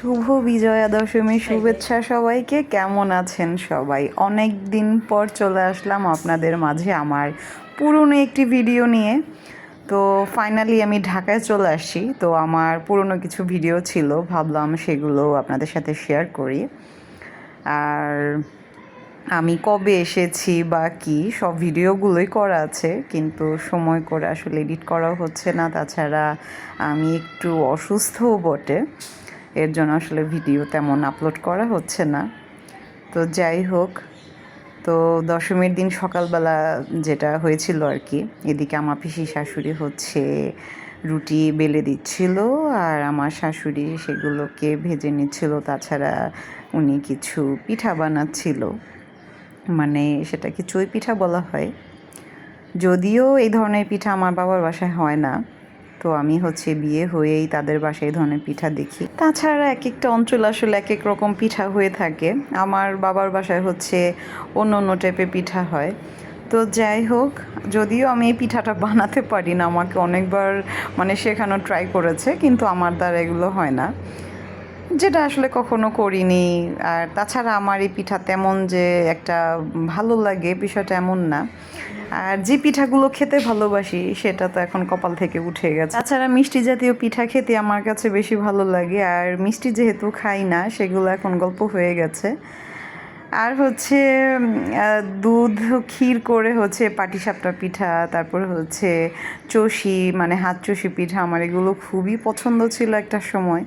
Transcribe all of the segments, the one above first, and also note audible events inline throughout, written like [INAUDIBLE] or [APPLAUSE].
শুভ বিজয়া দশমী শুভেচ্ছা সবাইকে। কেমন আছেন সবাই? অনেক দিন পর চলে আসলাম আপনাদের মাঝে আমার পুরনো একটি ভিডিও নিয়ে। তো ফাইনালি আমি ঢাকায় চলে আসছি। তো আমার পুরনো কিছু ভিডিও ছিল ভাবলাম সেগুলো আপনাদের সাথে শেয়ার করি। আর আমি কবে এসেছি বা কি সব ভিডিওগুলোই করা আছে কিন্তু সময় করে আসলে এডিট করাও হচ্ছে না। তাছাড়া আমি একটু অসুস্থও বটে। এর জন্য আসলে ভিডিও তেমন আপলোড করা হচ্ছে না। তো যাই হোক, তো দশমীর দিন সকালবেলা যেটা হয়েছিল আর কি, এদিকে আমার পিসি শাশুড়ি হচ্ছে রুটি বেলে দিচ্ছিল আর আমার শাশুড়ি সেগুলোকে ভেজে নিচ্ছিল, তাছাড়া উনি কিছু পিঠা বানাচ্ছিল। মানে সেটাকে চই পিঠা বলা হয়। যদিও এই ধরনের পিঠা আমার বাবার বাসায় হয় না তো আমি হচ্ছে বিয়ে হয়েই তাদের বাসায় ধরনের পিঠা দেখি। তাছাড়া এক একটা অঞ্চল আসলে এক এক রকম পিঠা হয়ে থাকে। আমার বাবার বাসায় হচ্ছে অন্য অন্য টাইপের পিঠা হয়। তো যাই হোক, যদিও আমি এই পিঠাটা বানাতে পারি না, আমাকে অনেকবার মানে শেখানো ট্রাই করেছে, কিন্তু আমার দ্বারা এগুলো হয় না। যেটা আসলে কখনো করিনি। আর তাছাড়া আমার এই পিঠা তেমন যে একটা ভালো লাগে, বিষয়টা এমন না। আর যে পিঠাগুলো খেতে ভালোবাসি, সেটা তো এখন কপাল থেকে উঠে গেছে। তাছাড়া মিষ্টি জাতীয় পিঠা খেতে আমার কাছে বেশি ভালো লাগে, আর মিষ্টি যেহেতু খাই না, সেগুলো এখন গল্প হয়ে গেছে। আর হচ্ছে দুধ, ক্ষীর করে হচ্ছে পাটিসাপটা পিঠা, তারপর হচ্ছে চষি মানে হাত চষি পিঠা, আমার এগুলো খুবই পছন্দ ছিল একটা সময়।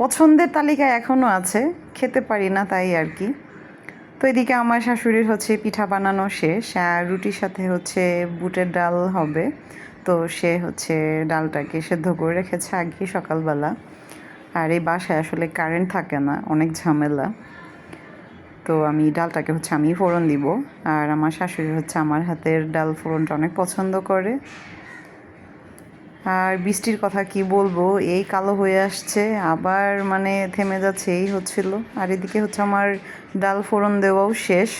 পছন্দের তালিকায় এখনও আছে, খেতে পারি না তাই আর কি। তো এদিকে আমার শাশুড়ির হচ্ছে পিঠা বানানো শেষ, আর রুটির সাথে হচ্ছে বুটের ডাল হবে। তো সে হচ্ছে ডালটাকে সেদ্ধ করে রেখেছে আগে সকালবেলা। আর এই বাসায় আসলে কারেন্ট থাকে না, অনেক ঝামেলা। তো আমি ডালটাকে হচ্ছে আমি ফোড়ন দিব। আর আমার শাশুড়ি হচ্ছে আমার হাতের ডাল ফোড়নটা অনেক পছন্দ করে। আর বৃষ্টির কথা কি বলব? এই কালো হয়ে আসছে, আবার মানে থেমে যাচ্ছে, এই হচ্ছিল। আর এদিকে হচ্ছে আমার ডাল ফোড়ন দেওয়াও শেষ।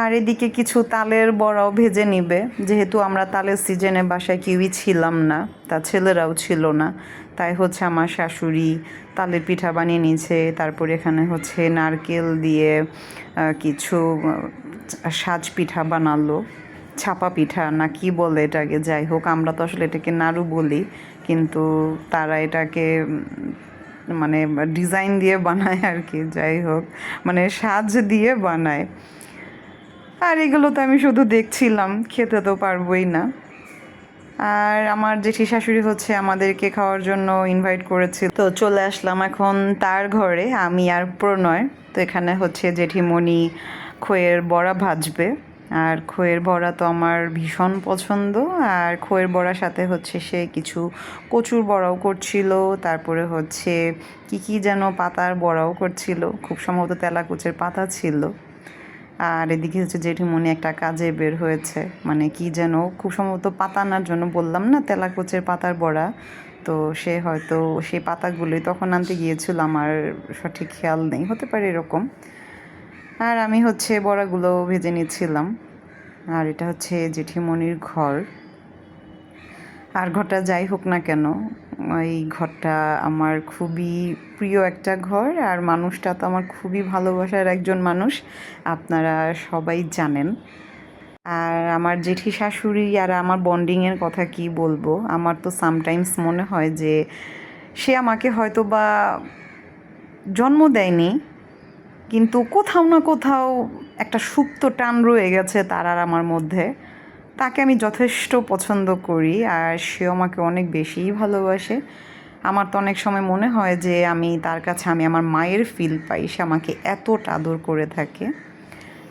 আর এদিকে কিছু তালের বড়াও ভেজে নিবে। যেহেতু আমরা তালের সিজনে বাসায় কেউই ছিলাম না, তা ছেলেরাও ছিল না। তাই হচ্ছে আমার শাশুড়ি তালের পিঠা বানিয়ে নিয়েছে, তারপর এখানে হচ্ছে নারকেল দিয়ে কিছু সাজ পিঠা বানালো। ছাপা পিঠা না কি বলে এটাকে, যাই হোক, আমরা তো আসলে এটাকে নাড়ু বলি, কিন্তু তারা এটাকে মানে ডিজাইন দিয়ে বানায় আর কি, যাই হোক মানে সাজ দিয়ে বানায়। আর এগুলো তো আমি শুধু দেখছিলাম, খেতে তো পারবই না। আর আমার জেঠি শাশুড়ি হচ্ছে আমাদেরকে খাওয়ার জন্য ইনভাইট করেছিল তো চলে আসলাম এখন তার ঘরে, আমি আর প্রণয়। তো এখানে হচ্ছে জেঠিমণি খইয়ের বড়া ভাজবে। আর খইয়ের বড়া তো আমার ভীষণ পছন্দ, আর খইয়ের বড়ার সাথে হচ্ছে সে কিছু কচুর বড়াও করছিল, তারপরে হচ্ছে কি কি যেন পাতার বড়াও করছিল, খুব সম্ভবত তেলাকুচের পাতা ছিল। আর এদিকে হচ্ছে জেঠিমণি একটা কাজে বের হয়েছে মানে কি যেন খুব সম্ভবত পাতা আনার জন্য বললাম না, তেলাকুচের পাতার বড়া। তো সে হয়তো সেই পাতাগুলোই তখন আনতে গিয়েছিল, আমার সঠিক খেয়াল নেই, হতে পারে এরকম। আর আমি হচ্ছে বড়াগুলো ভেজে নিচ্ছিলাম। আর এটা হচ্ছে জেঠিমণির ঘর। আর ঘরটা যাই হোক না কেন, এই ঘরটা আমার খুবই প্রিয় একটা ঘর। আর মানুষটা তো আমার খুবই ভালোবাসার একজন মানুষ, আপনারা সবাই জানেন। আর আমার জেঠি শাশুড়ি আর আমার বন্ডিংয়ের কথা কি বলব, আমার তো সামটাইমস মনে হয় যে সে আমাকে হয়তো বা জন্ম দেয়নি কিন্তু কোথাও না কোথাও একটা সুপ্ত টান রয়ে গেছে তার আর আমার মধ্যে। তাকে আমি যথেষ্ট পছন্দ করি আর সেও আমাকে অনেক বেশিই ভালোবাসে। আমার তো অনেক সময় মনে হয় যে আমি তার কাছে, আমি আমার মায়ের ফিল পাই, সে আমাকে এতটা আদর করে থাকে।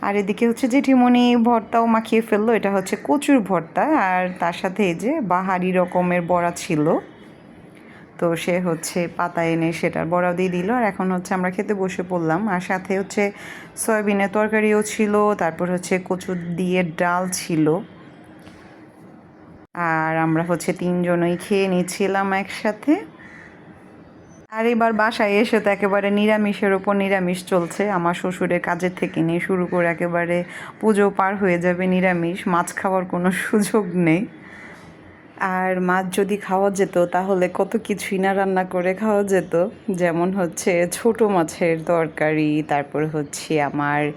আর এদিকে হচ্ছে জেঠিমণি ভর্তাও মাখিয়ে ফেলল, এটা হচ্ছে কচুর ভর্তা। আর তার সাথে এই যে বাহারি রকমের বড়া ছিল তো সে হচ্ছে পাতা এনে সেটার বড়াও দিয়ে দিল। আর এখন হচ্ছে আমরা খেতে বসে পড়লাম। আর সাথে হচ্ছে সয়াবিনের তরকারিও ছিল, তারপর হচ্ছে কচু দিয়ে ডাল ছিল। আর আমরা হচ্ছে তিনজনই খেয়ে নিচ্ছিলাম একসাথে। আর এবার বাসায় এসে তো একেবারে নিরামিষের ওপর নিরামিষ চলছে। আমার শ্বশুরের কাজের থেকে নিয়ে শুরু করে একেবারে পুজো পার হয়ে যাবে নিরামিষ। মাছ খাওয়ার কোনো সুযোগ নেই। আর মাছ যদি খাওয়া যেত, তাহলে কত কিছুই না রান্না করে খাওয়া যেত। যেমন হচ্ছে ছোট মাছের তরকারি, তারপর হচ্ছে আমার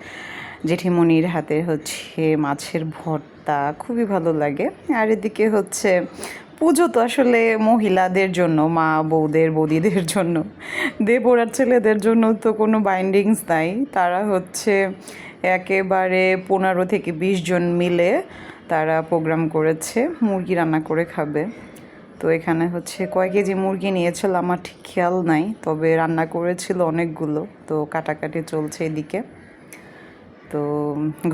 জেঠিমণির হাতে হচ্ছে মাছের ভর্তা, খুবই ভালো লাগে। আর এদিকে হচ্ছে পুজো তো আসলে মহিলাদের জন্য, মা বৌদের বৌদিদের জন্য। দেবরার ছেলেদের জন্য তো কোনো বাইন্ডিংস নাই। তারা হচ্ছে একেবারে পনেরো থেকে বিশ জন মিলে তারা প্রোগ্রাম করেছে, মুরগি রান্না করে খাবে। তো এখানে হচ্ছে কয় কেজি মুরগি নিয়েছিল আমার ঠিক খেয়াল নাই, তবে রান্না করেছিল অনেকগুলো, তো কাটাকাটি চলছে এদিকে। তো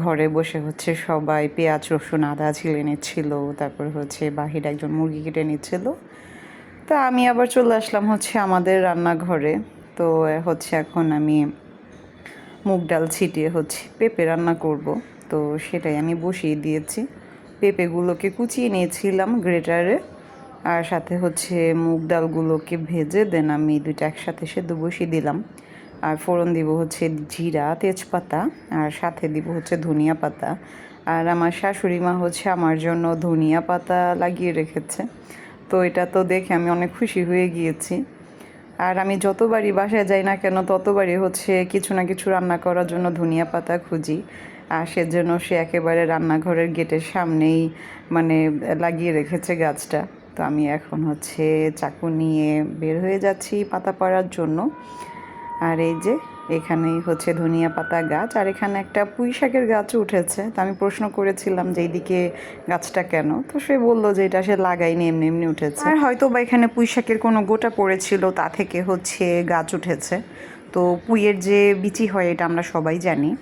ঘরে বসে হচ্ছে সবাই পেঁয়াজ, রসুন, আদা ছিলে নিচ্ছিল, তারপর হচ্ছে বাহিরে একজন মুরগি কেটে নিচ্ছিল। তা আমি আবার চলে আসলাম হচ্ছে আমাদের রান্নাঘরে। তো হচ্ছে এখন আমি মুগ ডাল ছিটিয়ে হচ্ছে পেঁপে রান্না করব। তো সেটাই আমি বসিয়ে দিয়েছি। পেঁপেগুলোকে কুচিয়ে নিয়েছিলাম গ্রেটারে, আর সাথে হচ্ছে মুগ ডালগুলোকে ভেজে দেন আমি দুইটা একসাথে সেদ্ধ বসিয়ে দিলাম। আর ফোড়ন দিব হচ্ছে জিরা, তেজপাতা, আর সাথে দিব হচ্ছে ধনিয়া পাতা। আর আমার শাশুড়ি মা হচ্ছে আমার জন্য ধনিয়া পাতা লাগিয়ে রেখেছে। তো এটা তো দেখে আমি অনেক খুশি হয়ে গিয়েছি। আর আমি যতবারই বাসায় যাই না কেন, ততবারই হচ্ছে কিছু না কিছু রান্না করার জন্য ধনিয়া পাতা খুঁজি। আর সেজন্য সে একেবারে রান্নাঘরের গেটের সামনেই মানে লাগিয়ে রেখেছে গাছটা। তো আমি এখন হচ্ছে চাকু নিয়ে বের হয়ে যাচ্ছি পাতা পাড়ার জন্য। আর এই যে, এখানেই হচ্ছে ধনিয়া পাতা গাছ। আর এখানে একটা পুঁই শাকের গাছ উঠেছে। তো আমি প্রশ্ন করেছিলাম যে এইদিকে গাছটা কেন? তো সে বলল যে এটা সে লাগাইনি এমনি এমনি উঠেছে। আর হয়তো বা এখানে পুঁই শাকের কোনো গোটা পড়েছিল, তা থেকে হচ্ছে গাছ উঠেছে। তো পুঁইয়ের যে বিচি হয়, এটা আমরা সবাই জানি।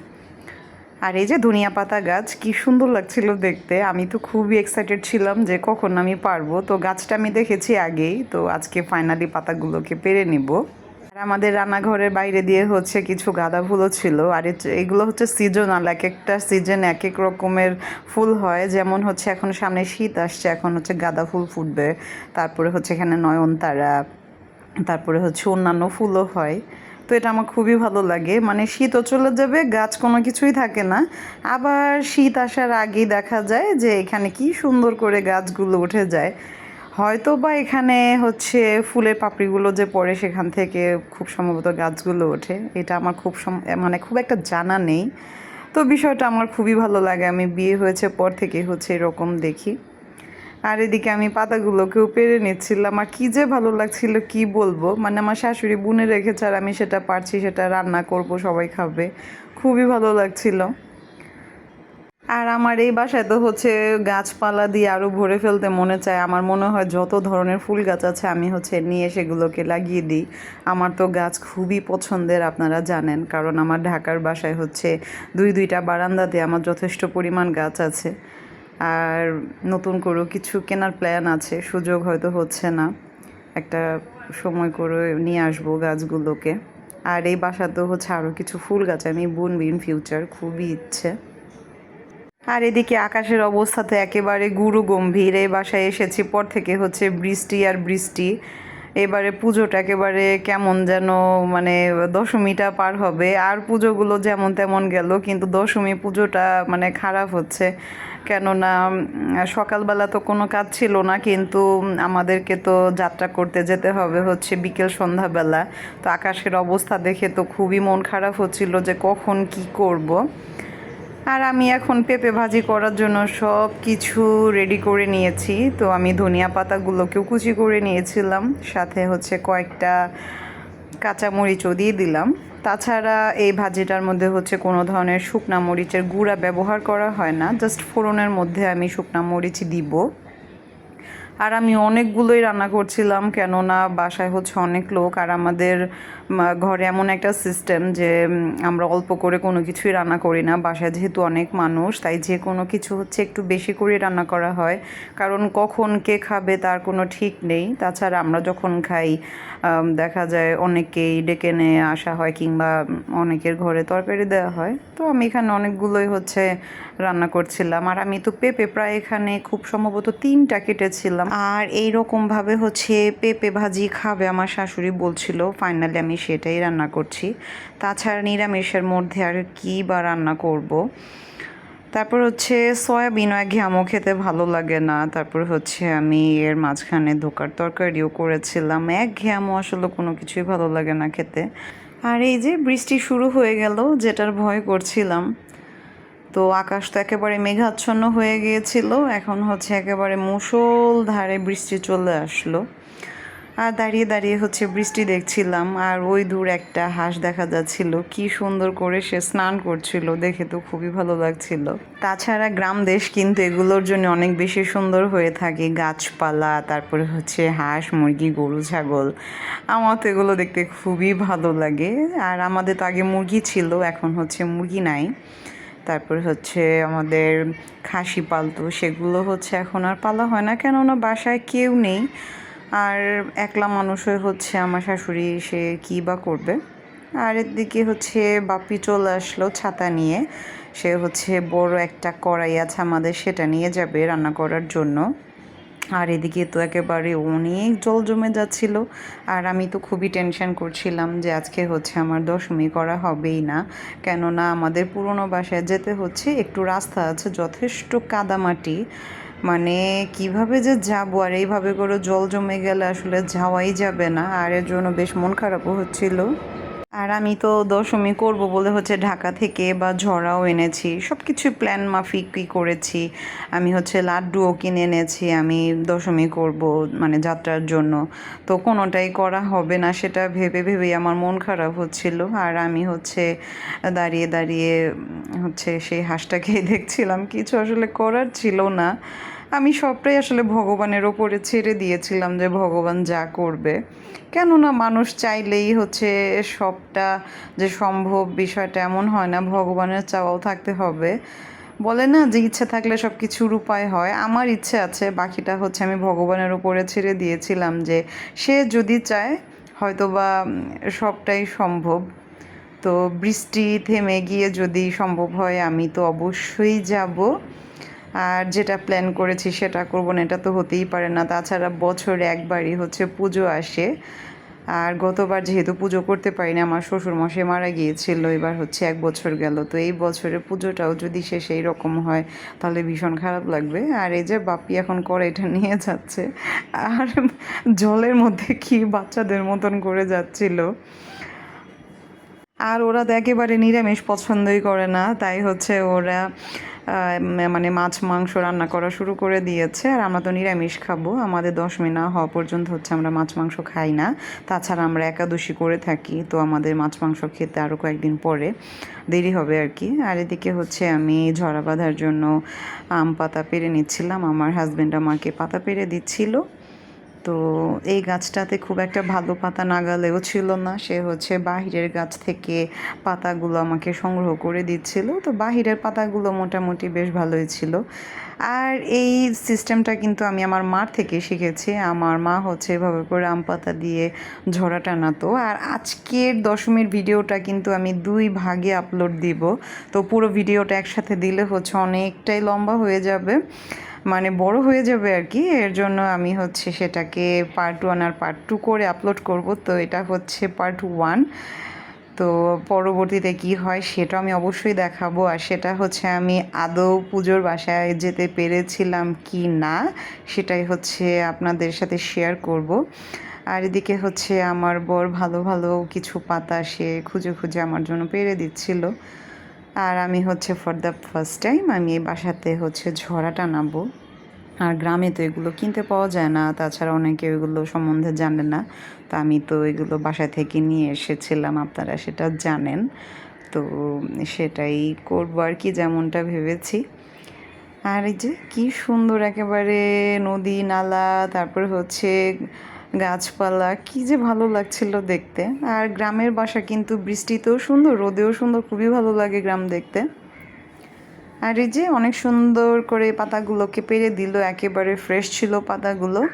আর এই যে ধনিয়া পাতা গাছ, কি সুন্দর লাগছিল দেখতে। আমি তো খুবই এক্সাইটেড ছিলাম যে কখন আমি পারব। তো গাছটা আমি দেখেছি আগেই, তো আজকে ফাইনালি পাতাগুলোকে পেরে নিব। আর আমাদের রান্নাঘরের বাইরে দিয়ে হচ্ছে কিছু গাঁদা ফুলও ছিল। আর এগুলো হচ্ছে সিজনাল এক একটা সিজন এক এক রকমের ফুল হয়। যেমন হচ্ছে এখন সামনে শীত আসছে, এখন হচ্ছে গাঁদা ফুল ফুটবে। তারপরে হচ্ছে এখানে নয়নতারা, তারপরে হচ্ছে অন্যান্য ফুলও হয়। তো এটা আমার খুবই ভালো লাগে। মানে শীতও চলে যাবে, গাছ কোনো কিছুই থাকে না। আবার শীত আসার আগেই দেখা যায় যে এখানে কি সুন্দর করে গাছগুলো উঠে যায়। হয়তো বা এখানে হচ্ছে ফুলের পাপড়িগুলো যে পড়ে সেখান থেকে খুব সম্ভবত গাছগুলো ওঠে। এটা আমার খুব মানে খুব একটা জানা নেই। তো বিষয়টা আমার খুবই ভালো লাগে। আমি বিয়ে হয়েছে পর থেকে হচ্ছে এরকম দেখি। আর এদিকে আমি পাতাগুলোকেও পেরে নিচ্ছিলাম। আর কী যে ভালো লাগছিল কি বলব? মানে আমার শাশুড়ি বুনে রেখেছে আর আমি সেটা পারছি, সেটা রান্না করব, সবাই খাবে। খুবই ভালো লাগছিল। আর আমার এই বাসায় তো হচ্ছে গাছপালা দিয়ে আরও ভরে ফেলতে মনে চায়। আমার মনে হয় যত ধরনের ফুল গাছ আছে, আমি হচ্ছে নিয়ে সেগুলোকে লাগিয়ে দিই। আমার তো গাছ খুবই পছন্দের, আপনারা জানেন। কারণ আমার ঢাকার বাসায় হচ্ছে দুই, দুইটা বারান্দাতে আমার যথেষ্ট পরিমাণ গাছ আছে। আর নতুন করেও কিছু কেনার প্ল্যান আছে, সুযোগ হয়তো হচ্ছে না। একটা সময় করে নিয়ে আসব গাছগুলোকে। আর এই বাসাতেও হচ্ছে আরও কিছু ফুল গাছ, আমি বুনবি ইন ফিউচার খুবই ইচ্ছে। আর এদিকে আকাশের অবস্থা তো একেবারে গুরু গম্ভীর এই বাসায় এসেছি পর থেকে হচ্ছে বৃষ্টি আর বৃষ্টি। এবারে পুজোটা একেবারে কেমন যেন মানে দশমীটা পার হবে। আর পুজোগুলো যেমন তেমন গেল, কিন্তু দশমী পুজোটা মানে খারাপ হচ্ছে। কেননা সকালবেলা তো কোনো কাজ ছিল না, কিন্তু আমাদেরকে তো যাত্রা করতে যেতে হবে হচ্ছে বিকেল সন্ধ্যাবেলা। তো আকাশের অবস্থা দেখে তো খুবই মন খারাপ হচ্ছিল যে কখন কি করব। আর আমি এখন পেঁপে ভাজি করার জন্য সব কিছু রেডি করে নিয়েছি। তো আমি ধনিয়া পাতাগুলোকেও কুচি করে নিয়েছিলাম, সাথে হচ্ছে কয়েকটা কাঁচামরিচও দিয়ে দিলাম। তাছাড়া এই ভাজিটার মধ্যে হচ্ছে কোনো ধরনের শুকনা মরিচের গুঁড়া ব্যবহার করা হয় না। জাস্ট ফোড়নের মধ্যে আমি শুকনা মরিচ দিব। আর আমি অনেকগুলোই রান্না করছিলাম, কেননা বাসায় হচ্ছে অনেক লোক আর আমাদের ঘরে এমন একটা সিস্টেম যে আমরা অল্প করে কোনো কিছুই রান্না করি না। বাসায় যেহেতু অনেক মানুষ, তাই যে কোনো কিছু হচ্ছে একটু বেশি করে রান্না করা হয়। কারণ কখন কে খাবে তার কোনো ঠিক নেই। তাছাড়া আমরা যখন খাই দেখা যায় অনেকেই ডেকে নিয়ে আসা হয় কিংবা অনেকের ঘরে তরকারি দেওয়া হয়। তো আমি এখানে অনেকগুলোই হচ্ছে রান্না করছিলাম। আর আমি তো পেঁপে প্রায় এখানে খুব সম্ভবত তিনটা কেটেছিলাম। আর এই রকম ভাবে হচ্ছে পেঁপে ভাজি খাবে আমার শাশুড়ি বলছিল। ফাইনালি আমি সেটাই রান্না করছি। তাছাড়া নিরামিষের মধ্যে আর কি বা রান্না করব? তারপর হচ্ছে সয়াবিন আর ঘ্যামও খেতে ভালো লাগে না। তারপর হচ্ছে আমি এর মাঝখানে ধোকার তরকারিও করেছিলাম। এক ঘ্যামও আসলে কোনো কিছুই ভালো লাগে না খেতে। আর এই যে বৃষ্টি শুরু হয়ে গেল, যেটার ভয় করছিলাম। তো আকাশ তো একেবারে মেঘাচ্ছন্ন হয়ে গিয়েছিল। এখন হচ্ছে একেবারে মুষল ধারে বৃষ্টি চলে আসলো। আর দাঁড়িয়ে দাঁড়িয়ে হচ্ছে বৃষ্টি দেখছিলাম, আর ওই দূর একটা হাঁস দেখা যাচ্ছিল। কি সুন্দর করে সে স্নান করছিল, দেখে তো খুবই ভালো লাগছিল। তাছাড়া গ্রাম দেশ কিন্তু এগুলোর জন্য অনেক বেশি সুন্দর হয়ে থাকে। গাছপালা, তারপরে হচ্ছে হাঁস, মুরগি, গরু, ছাগল। আমার তো এগুলো দেখতে খুবই ভালো লাগে। আর আমাদের তো আগে মুরগি ছিল, এখন হচ্ছে মুরগি নাই। তারপর হচ্ছে আমাদের খাসি পালতো, সেগুলো হচ্ছে এখন আর পালা হয় না, কেননা বাসায় কেউ নেই। আর একলা মানুষ হচ্ছে আমার শাশুড়ি, সে কী বা করবে? আর এদিকে হচ্ছে বাপি চলে আসলো ছাতা নিয়ে। সে হচ্ছে বড় একটা কড়াই আছে আমাদের, সেটা নিয়ে যাবে রান্না করার জন্য। আর এদিকে তো একেবারে অনেক জল জমে যাচ্ছিল। আর আমি তো খুবই টেনশন করছিলাম যে আজকে হচ্ছে আমার দশমী, করা হবেই না। কেননা আমাদের পুরনো বাসায় যেতে হচ্ছে, একটু রাস্তা আছে, যথেষ্ট কাদামাটি। মানে কীভাবে যে যাব আর এইভাবে করে জল জমে গেলে আসলে যাওয়াই যাবে না। আর এর জন্য বেশ মন খারাপও হচ্ছিল। আর আমি তো দশমী করব বলে হচ্ছে ঢাকা থেকে বা ঝড়াও এনেছি সব কিছু প্ল্যান মাফিকই করেছি। আমি হচ্ছে লাড্ডুও কিনে এনেছি, আমি দশমী করব মানে যাত্রার জন্য। তো কোনোটাই করা হবে না সেটা ভেবে ভেবেই আমার মন খারাপ হচ্ছিল। আর আমি হচ্ছে দাঁড়িয়ে দাঁড়িয়ে হচ্ছে সেই হাঁসটাকেই [LAUGHS] দেখছিলাম। কিছু আসলে করার ছিল না। আমি সবটাই আসলে ভগবানের ওপরে ছেড়ে দিয়েছিলাম যে ভগবান যা করবে। কেননা মানুষ চাইলেই হচ্ছে সবটা যে সম্ভব বিষয়টা এমন হয় না, ভগবানের চাওয়াও থাকতে হবে। বলে না যে ইচ্ছে থাকলে সব কিছুর উপায় হয়। আমার ইচ্ছে আছে, বাকিটা হচ্ছে আমি ভগবানের উপরে ছেড়ে দিয়েছিলাম যে সে যদি চায় হয়তো বা সবটাই সম্ভব। তো বৃষ্টি থেমে গিয়ে যদি সম্ভব হয়, আমি তো অবশ্যই যাব। আর যেটা প্ল্যান করেছি সেটা করব না, এটা তো হতেই পারে না। তাছাড়া বছরে একবারই হচ্ছে পুজো আসে। আর গতবার যেহেতু পুজো করতে পারিনি, আমার শ্বশুর মশাই মারা গিয়েছিল, এবার হচ্ছে এক বছর গেল। তো এই বছরে পুজোটাও যদি সে সেই রকম হয়, তাহলে ভীষণ খারাপ লাগবে। আর এই যে বাপি এখন করে এটা নিয়ে যাচ্ছে, আর জলের মধ্যে কি বাচ্চাদের মতন করে যাচ্ছিল। আর ওরা তো একেবারে নিরামিষ পছন্দই করে না, তাই হচ্ছে ওরা মানে মাছ, মাংস রান্না করা শুরু করে দিয়েছে। আর আমরা তো নিরামিষ খাব, আমাদের দশ না হওয়া পর্যন্ত হচ্ছে আমরা মাছ, মাংস খাই না। তাছাড়া আমরা একাদশী করে থাকি, তো আমাদের মাছ, মাংস খেতে আরও কয়েকদিন পরে দেরি হবে আর কি। আর এদিকে হচ্ছে আমি ঝরা বাঁধার জন্য আম, পাতা পেরে নিচ্ছিলাম। আমার হাজব্যান্ড আমাকে পাতা পেরে দিচ্ছিল। তো এই গাছটাতে খুব একটা ভালো পাতা নাগালেও ছিল না। সে হচ্ছে বাহিরের গাছ থেকে পাতাগুলো আমাকে সংগ্রহ করে দিচ্ছিল। তো বাহিরের পাতাগুলো মোটামুটি বেশ ভালোই ছিল। আর এই সিস্টেমটা কিন্তু আমি আমার মার থেকে শিখেছি। আমার মা হচ্ছে এভাবে করে আম পাতা দিয়ে ঝরা টানাতো। আর আজকের দশমীর ভিডিওটা কিন্তু আমি দুই ভাগে আপলোড দিব। তো পুরো ভিডিওটা একসাথে দিলে হচ্ছে অনেকটাই লম্বা হয়ে যাবে। মানে বড় হয়ে যাবে আর কি। এর জন্য আমি হচ্ছে সেটাকে পার্ট ওয়ান আর পার্ট টু করে আপলোড করব। তো এটা হচ্ছে পার্ট ওয়ান তো পরবর্তীতে কি হয় সেটা আমি অবশ্যই দেখাবো। আর সেটা হচ্ছে আমি আদৌ পুজোর বাসায় যেতে পেরেছিলাম কি না, সেটাই হচ্ছে আপনাদের সাথে শেয়ার করব। আর এদিকে হচ্ছে আমার বর ভালো ভালো কিছু পাতা সে খুঁজে খুঁজে আমার জন্য পেরে দিচ্ছিল। আর আমি হচ্ছে ফর দ্য ফার্স্ট টাইম আমি এই বাসাতে হচ্ছে ঝরা টানাবো আর গ্রামে তো এগুলো কিনতে পাওয়া যায় না, তাছাড়া অনেকে এগুলো সম্বন্ধে জানে না। তো আমি তো এগুলো বাসা থেকে নিয়ে এসেছিলাম, আপনারা সেটা জানেন। তো সেটাই করব আর কি যেমনটা ভেবেছি। আর এই যে কি সুন্দর একেবারে নদী, নালা, তারপর হচ্ছে গাছপালা, কি যে ভালো লাগছিল দেখতে। আর গ্রামের বাসা কিন্তু বৃষ্টিতেও সুন্দর, রোদেও সুন্দর, খুবই ভালো লাগে গ্রাম দেখতে। আর এই যে অনেক সুন্দর করে পাতাগুলোকে পেরে দিল, একেবারে ফ্রেশ ছিল পাতাগুলো।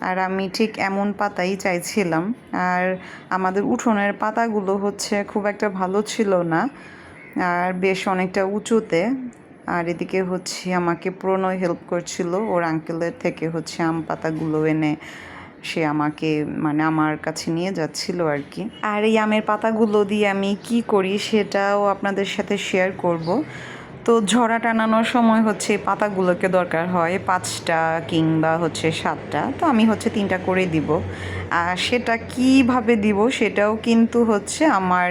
আর আমি ঠিক এমন পাতাই চাইছিলাম। আর আমাদের উঠোনের পাতাগুলো হচ্ছে খুব একটা ভালো ছিল না। আর বেশ অনেকটা উঁচুতে। আর এদিকে হচ্ছে আমাকে প্রণয় হেল্প করছিল, ওর আঙ্কেলের থেকে হচ্ছে আম পাতাগুলো এনে সে আমাকে মানে আমার কাছে নিয়ে যাচ্ছিল আর কি। আর এই আমের পাতাগুলো দিয়ে আমি কি করি সেটাও আপনাদের সাথে শেয়ার করব। তো ঝরা টানানোর সময় হচ্ছে পাতাগুলোকে দরকার হয় পাঁচটা কিংবা হচ্ছে সাতটা। তো আমি হচ্ছে তিনটা করে দিব। আর সেটা কীভাবে দিব সেটাও কিন্তু হচ্ছে আমার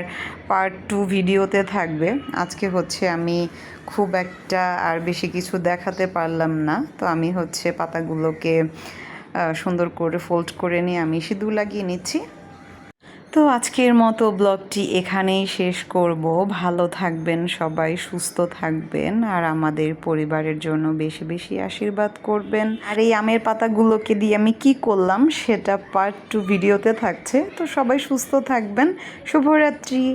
পার্ট টু ভিডিওতে থাকবে। আজকে হচ্ছে আমি খুব একটা আর বেশি কিছু দেখাতে পারলাম না। তো আমি হচ্ছে পাতাগুলোকে সুন্দর করে ফোল্ড করে নিয়ে আমি সিঁদুর লাগিয়ে নিচ্ছি। তো আজকের মতো ব্লগটি এখানেই শেষ করব। ভালো থাকবেন, সবাই সুস্থ থাকবেন আর আমাদের পরিবারের জন্য বেশি বেশি আশীর্বাদ করবেন। আর এই আমের পাতাগুলোকে দিয়ে আমি কি করলাম, সেটা পার্ট টু ভিডিওতে থাকছে। তো সবাই সুস্থ থাকবেন। শুভরাত্রি।